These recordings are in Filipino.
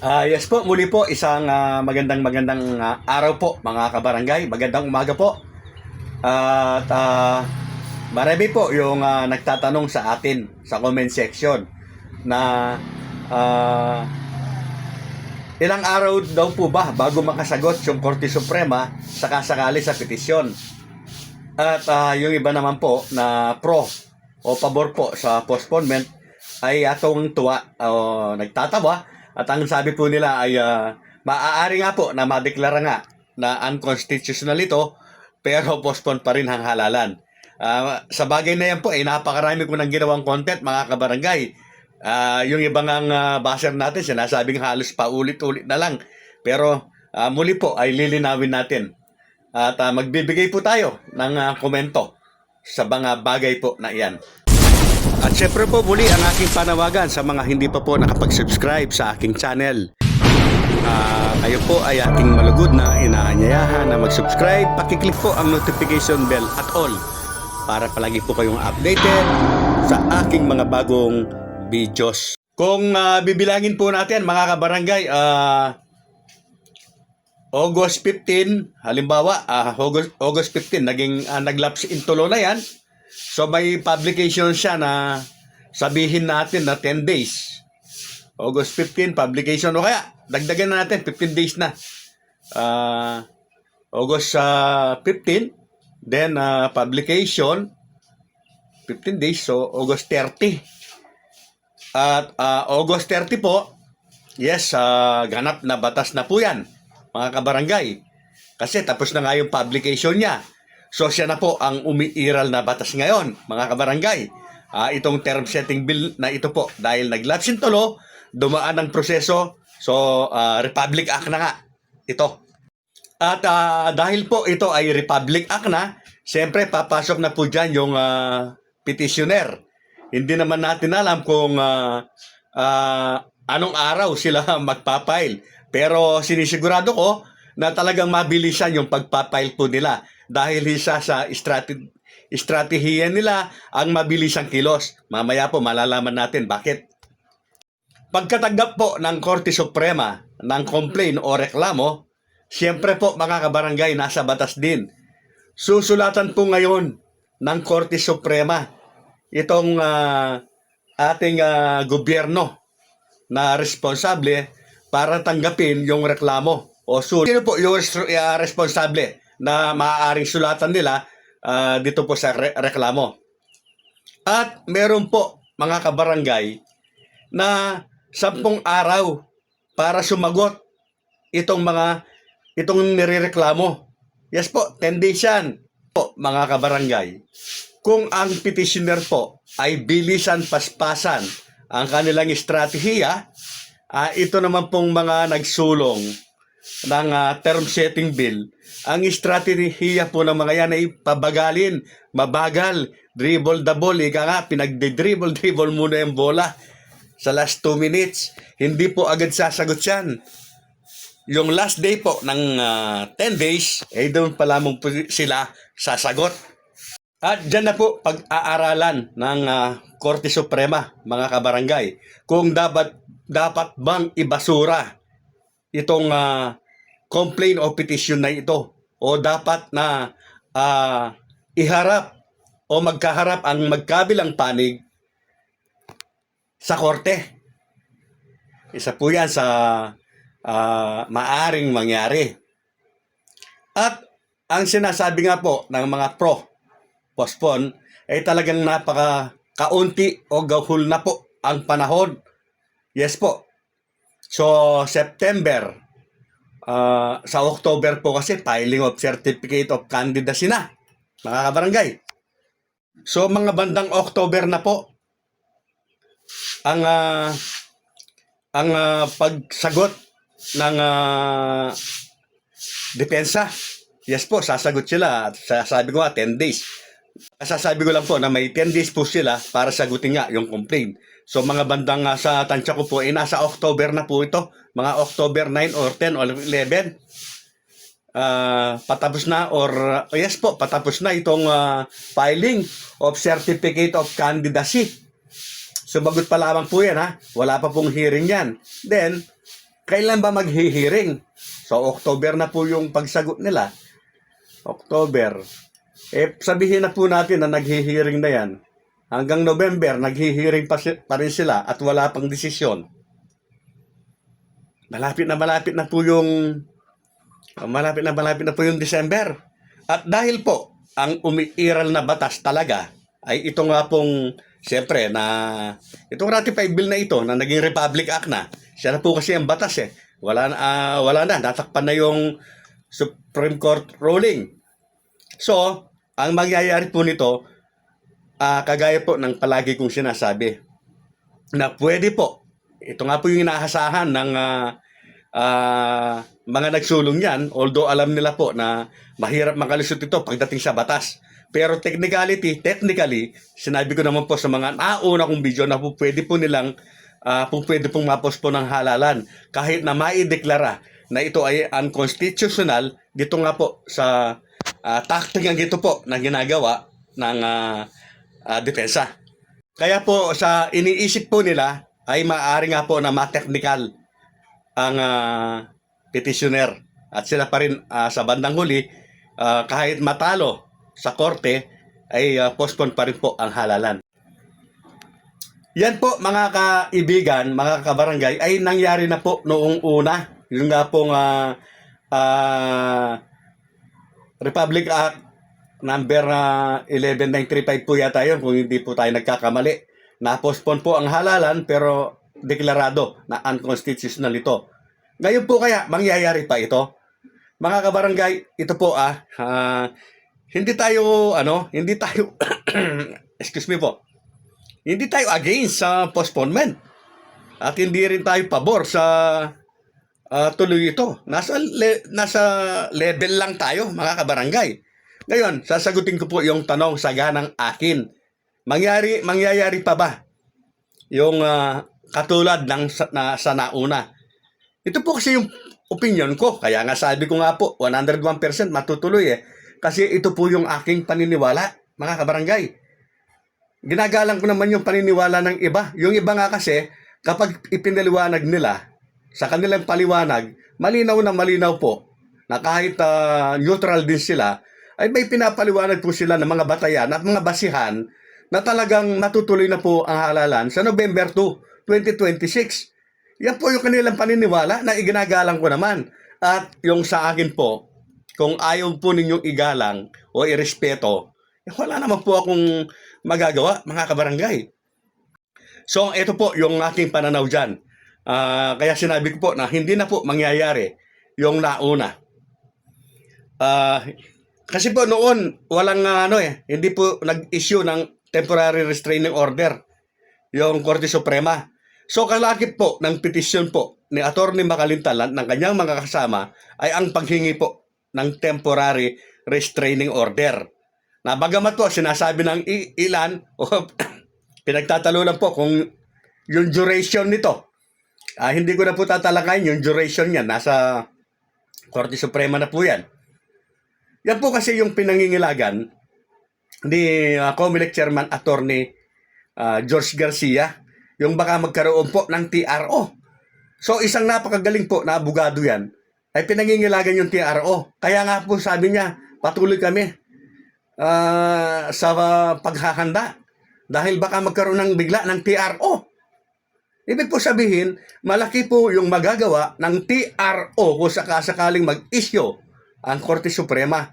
Ah, yes po, muli po isang ah, magandang magandang ah, araw po mga kabarangay. Magandang umaga po. At ah, marami po yung ah, nagtatanong sa atin sa comment section na ah, ilang araw daw po ba bago makasagot yung Korte Suprema sakasakali sa petisyon. At ah, yung iba naman po na pro o pabor po sa postponement ay atong tuwa o nagtatawa at ang sabi po nila ay ah, maaari nga po na madeklara nga na unconstitutional ito pero postpone pa rin ang halalan. Ah, sa bagay na yan po, eh, napakarami ko nang ginawang content mga kabarangay. Ah, yung ibang ang ah, baser natin, sinasabing halos paulit-ulit na lang. Pero ah, muli po ay lilinawin natin. At ah, magbibigay po tayo ng ah, komento sa mga bagay po na iyan. At syempre po muli ang aking panawagan sa mga hindi pa po nakapag-subscribe sa aking channel. Ah, kayo po ay aking malugod na inaanyayahan na mag-subscribe. Pakiclick po ang notification bell at all para palagi po kayong updated sa aking mga bagong videos. Kung ah, bibilangin po natin mga kabarangay, ah August 15, halimbawa, ah, August, August 15, naging uh, naglaps in tulo na yan. So may publication siya na sabihin natin na 10 days. August 15, publication. O kaya, dagdagan na natin, 15 days na. Ah, August ah, 15, then ah, publication, 15 days, so August 30. At ah, August 30 po, yes, ah, ganap na batas na po yan, mga kabarangay. Kasi tapos na nga yung publication niya. So siya na po ang umiiral na batas ngayon, mga kabarangay. Ah, itong term setting bill na ito po, dahil naglapse yung tulo, dumaan ang proseso, so ah, Republic Act na nga ito. At ah, dahil po ito ay Republic Act na, siyempre papasok na po dyan yung ah, petitioner. Hindi naman natin alam kung ah, ah, anong araw sila magpapail. Pero sinisigurado ko na talagang mabilisan yung pagpapail po nila dahil isa sa strate- estratehiya nila ang mabilisang kilos. Mamaya po malalaman natin bakit. Pagkatanggap po ng Korte Suprema ng complaint o reklamo, siyempre po mga kabarangay nasa batas din. Susulatan po ngayon ng Korte Suprema itong ah, ating ah, gobyerno na responsable para tanggapin yung reklamo o. Sino po yung ah, responsable na maaaring sulatan nila ah, dito po sa re- reklamo? At meron po mga kabarangay na sampung araw para sumagot itong mga itong nirereklamo. Yes po, 10 days yan po mga kabarangay. Kung ang petitioner po ay bilisan paspasan ang kanilang estratehiya, ah, ito naman pong mga nagsulong ng ah, term setting bill, ang estratehiya po ng mga yan ay pabagalin, mabagal, dribble the ball, ika nga, pinagde-dribble, dribble muna yung bola sa last 2 minutes. Hindi po agad sasagot yan. Yung last day po ng ah, 10 days, eh doon pa lamang po sila sasagot. At dyan na po pag-aaralan ng ah, Korte Suprema, mga kabarangay, kung dapat dapat bang ibasura itong ah, complaint o petition na ito o dapat na ah, iharap o magkaharap ang magkabilang panig sa korte. Isa po yan sa ah, maaring mangyari. At ang sinasabi nga po ng mga pro postpone ay talagang napaka kaunti o gahul na po ang panahon. Yes po. So, September, ah, sa October po kasi filing of certificate of candidacy na, mga kabarangay. So, mga bandang October na po, ang ah, ang ah, pagsagot ng ah, depensa. Yes po, sasagot sila. At sasabi ko nga, 10 days. Sasabi ko lang po na may 10 days po sila para sagutin nga yung complaint. So mga bandang nga sa tansya ko po, eh, nasa October na po ito. Mga October 9 or 10 or 11. Ah, patapos na or uh, yes po, patapos na itong ah, filing of Certificate of Candidacy. Sumagot pa lamang po yan ha. Wala pa pong hearing yan. Then, kailan ba maghihiring? So, October na po yung pagsagot nila. October. Eh, sabihin na po natin na naghihiring na yan. Hanggang November, naghihiring pa, si- pa rin sila at wala pang desisyon. Malapit na malapit na po yung malapit na malapit na po yung December. At dahil po, ang umiiral na batas talaga ay ito nga pong, siyempre, na itong ratified bill na ito na naging Republic Act na, siya na po kasi ang batas eh. Wala na, ah, wala na, natakpan na yung Supreme Court ruling. So, ang mangyayari po nito, ah, kagaya po ng palagi kong sinasabi, na pwede po, ito nga po yung inaasahan ng ah, ah, mga nagsulong yan, although alam nila po na mahirap makalusot ito pagdating sa batas. Pero technicality, technically, sinabi ko naman po sa mga nauna kong video na po pwede po nilang ah, po pwede pong mapos po ng halalan kahit na maideklara na ito ay unconstitutional dito nga po sa uh, tactic ito po na ginagawa ng ah, ah, depensa. Kaya po sa iniisip po nila ay maaari nga po na ma-technical ang ah, petitioner at sila pa rin ah, sa bandang huli ah, kahit matalo sa korte ay ah, postpone pa rin po ang halalan. Yan po mga kaibigan, mga kabarangay ay nangyari na po noong una. Yung nga pong ah, ah, Republic Act number ah, 11935 po yata yun kung hindi po tayo nagkakamali. Na-postpone po ang halalan pero deklarado na unconstitutional ito. Ngayon po kaya mangyayari pa ito? Mga kabarangay, ito po ah, ah, hindi tayo ano, hindi tayo excuse me po. Hindi tayo against sa postponement. At hindi rin tayo pabor sa ah, tuloy ito. Nasa le- nasa level lang tayo, mga kabarangay. Ngayon, sasagutin ko po yung tanong sa ganang akin. Mangyari mangyayari pa ba yung ah, katulad ng sa, na, sa nauna? Ito po kasi yung opinion ko. Kaya nga sabi ko nga po, 101% matutuloy eh. Kasi ito po yung aking paniniwala, mga kabarangay. Ginagalang ko naman yung paniniwala ng iba. Yung iba nga kasi, kapag ipinaliwanag nila, sa kanilang paliwanag, malinaw na malinaw po, na kahit ah, neutral din sila, ay may pinapaliwanag po sila ng mga batayan at mga basihan na talagang natutuloy na po ang halalan sa November 2, 2026. Yan po yung kanilang paniniwala na iginagalang ko naman. At yung sa akin po, kung ayaw po ninyong igalang o irespeto, eh, wala naman po akong magagawa, mga kabarangay. So, ito po yung aking pananaw dyan. Ah, kaya sinabi ko po na hindi na po mangyayari yung nauna. Ah, kasi po noon, walang ah, ano eh, hindi po nag-issue ng temporary restraining order yung Korte Suprema. So kalakip po ng petisyon po ni Atty. Makalintalan ng kanyang mga kasama ay ang paghingi po ng temporary restraining order. Na bagamat po sinasabi ng ilan pinagtatalunan po kung yung duration nito. Ah, hindi ko na po tatalakayin yung duration niya. Nasa Korte Suprema na po yan. Yan po kasi yung pinangingilagan ni uh, Comelec Chairman Attorney ah, George Garcia yung baka magkaroon po ng TRO. So isang napakagaling po na abogado yan ay pinangingilagan yung TRO. Kaya nga po sabi niya, patuloy kami ah, sa ah, paghahanda dahil baka magkaroon ng bigla ng TRO. Ibig po sabihin, malaki po yung magagawa ng TRO kung sakasakaling mag-issue ang Korte Suprema.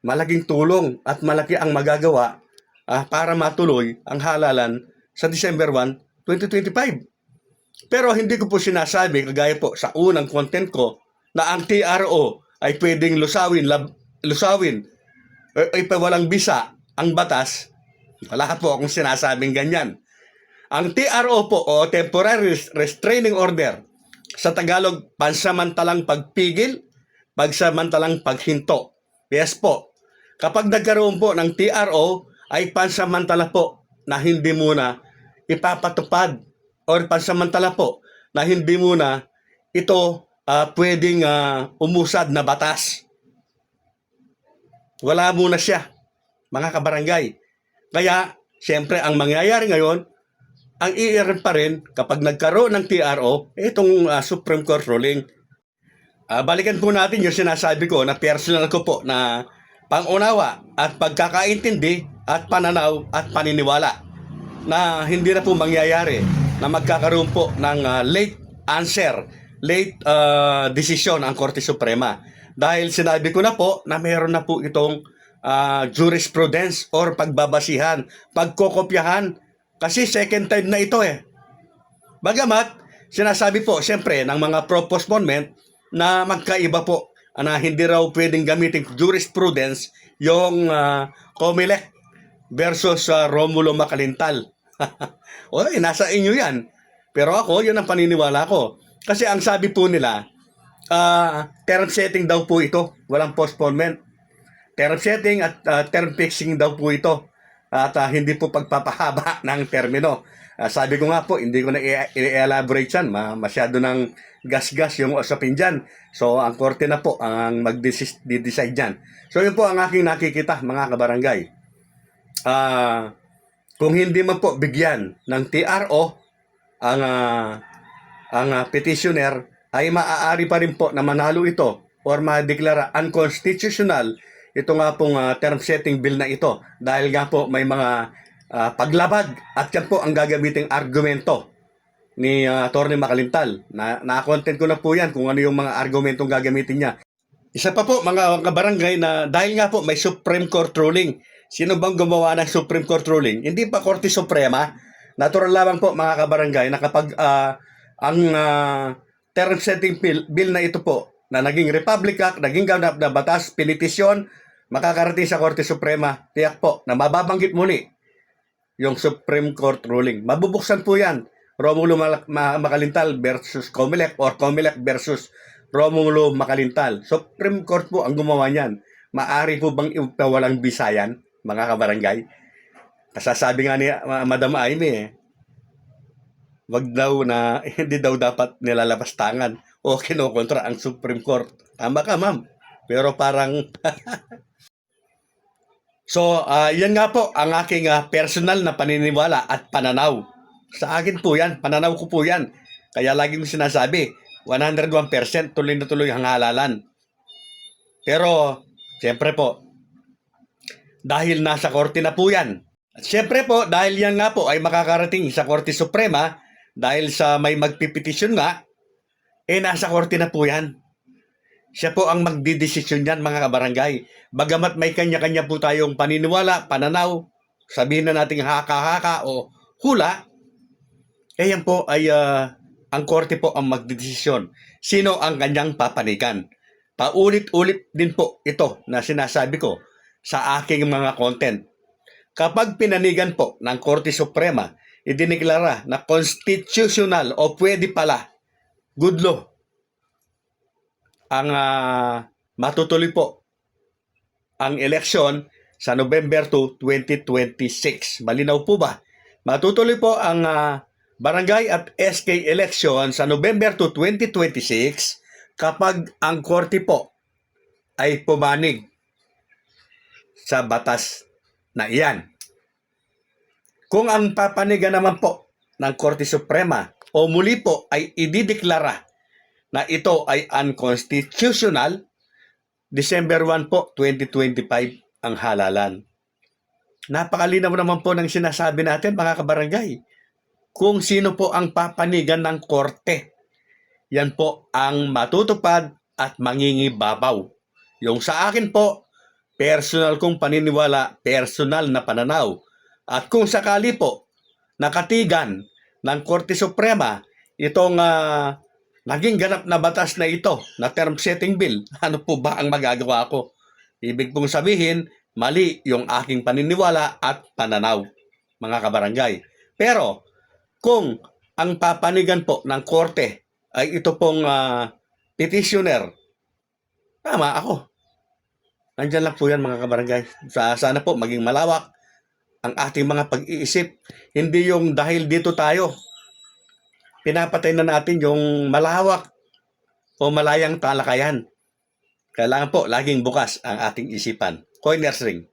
Malaking tulong at malaki ang magagawa ah, para matuloy ang halalan sa December 1, 2025. Pero hindi ko po sinasabi, kagaya po sa unang content ko, na ang TRO ay pwedeng lusawin, lab, lusawin, o ay walang bisa ang batas. Wala po akong sinasabing ganyan. Ang TRO po o Temporary Restraining Order sa Tagalog, pansamantalang pagpigil, pagsamantalang paghinto. Yes po. Kapag nagkaroon po ng TRO, ay pansamantala po na hindi muna ipapatupad or pansamantala po na hindi muna ito ah, pwedeng ah, umusad na batas. Wala muna siya, mga kabarangay. Kaya, siyempre, ang mangyayari ngayon, ang iiran pa rin kapag nagkaroon ng TRO, itong ah, Supreme Court ruling. Ah, balikan po natin yung sinasabi ko na personal ko po na pangunawa at pagkakaintindi at pananaw at paniniwala na hindi na po mangyayari na magkakaroon po ng ah, late answer, late ah, decision ang Korte Suprema. Dahil sinabi ko na po na mayroon na po itong ah, jurisprudence or pagbabasihan, pagkokopyahan kasi second time na ito eh. Bagamat, sinasabi po siyempre ng mga pro-postponement na magkaiba po na hindi raw pwedeng gamitin jurisprudence yung uh, COMELEC versus sa Romulo Macalintal. o, eh, nasa inyo yan. Pero ako, yun ang paniniwala ko. Kasi ang sabi po nila, ah, term setting daw po ito. Walang postponement. Term setting at ah, term fixing daw po ito. At ah, hindi po pagpapahaba ng termino. Ah, sabi ko nga po, hindi ko na i-elaborate yan. Ma- masyado ng gas-gas yung usapin dyan. So, ang korte na po ang mag-decide dyan. So, yun po ang aking nakikita, mga kabarangay. Ah, kung hindi man po bigyan ng TRO ang ah, ang ah, petitioner ay maaari pa rin po na manalo ito or madeklara unconstitutional ito nga pong ah, term setting bill na ito dahil nga po may mga ah, paglabag at yan po ang gagamiting argumento ni uh, Atty. Makalintal. Na, na-content ko na po yan kung ano yung mga argumentong gagamitin niya. Isa pa po mga kabarangay na dahil nga po may Supreme Court ruling. Sino bang gumawa ng Supreme Court ruling? Hindi pa Korte Suprema. Natural lamang po mga kabarangay na kapag ah, ang ah, term setting bill, bill na ito po na naging Republic Act, naging ganap na batas, pinitisyon, makakarating sa Korte Suprema, tiyak po na mababanggit muli yung Supreme Court ruling. Mabubuksan po yan. Romulo Mal- Ma- Macalintal versus Comelec or Comelec versus Romulo Macalintal. Supreme Court po ang gumawa niyan. Maari po bang ipawalang bisayan, mga kabarangay? Kasasabi nga ni Madam Aimee, eh, wag daw na hindi daw dapat nilalabas tangan o kinokontra ang Supreme Court. Tama ka, ma'am. Pero parang So, ah, yan nga po ang aking ah, personal na paniniwala at pananaw. Sa akin po yan, pananaw ko po yan. Kaya lagi ko sinasabi, 101% tuloy na tuloy ang halalan. Pero, siyempre po, dahil nasa korte na po yan. At siyempre po, dahil yan nga po ay makakarating sa Korte Suprema, dahil sa may magpipetisyon nga, eh nasa korte na po yan. Siya po ang magdidesisyon yan mga kabarangay. Bagamat may kanya-kanya po tayong paniniwala, pananaw, sabihin na nating haka-haka o hula, eh yan po ay ah, ang korte po ang magdidesisyon. Sino ang kanyang papanigan? Paulit-ulit din po ito na sinasabi ko sa aking mga content. Kapag pinanigan po ng Korte Suprema, idineklara na constitutional o pwede pala, good law, ang ah, matutuloy po ang eleksyon sa November 2, 2026. Malinaw po ba? Matutuloy po ang ah, barangay at SK election sa November 2, 2026 kapag ang korte po ay pumanig sa batas na iyan. Kung ang papanigan naman po ng Korte Suprema o muli po ay idideklara na ito ay unconstitutional, December 1 po, 2025 ang halalan. Napakalinaw naman po ng sinasabi natin mga kabarangay. Kung sino po ang papanigan ng korte, yan po ang matutupad at mangingibabaw. Yung sa akin po, personal kong paniniwala, personal na pananaw. At kung sakali po, nakatigan ng Korte Suprema itong ah, naging ganap na batas na ito, na term setting bill, ano po ba ang magagawa ko? Ibig pong sabihin, mali yung aking paniniwala at pananaw, mga kabarangay. Pero, kung ang papanigan po ng korte ay ito pong ah, petitioner, tama ako. Nandyan lang po yan mga kabarangay. Sa, sana po maging malawak ang ating mga pag-iisip. Hindi yung dahil dito tayo, pinapatay na natin yung malawak o malayang talakayan. Kailangan po laging bukas ang ating isipan. Coiners Ring.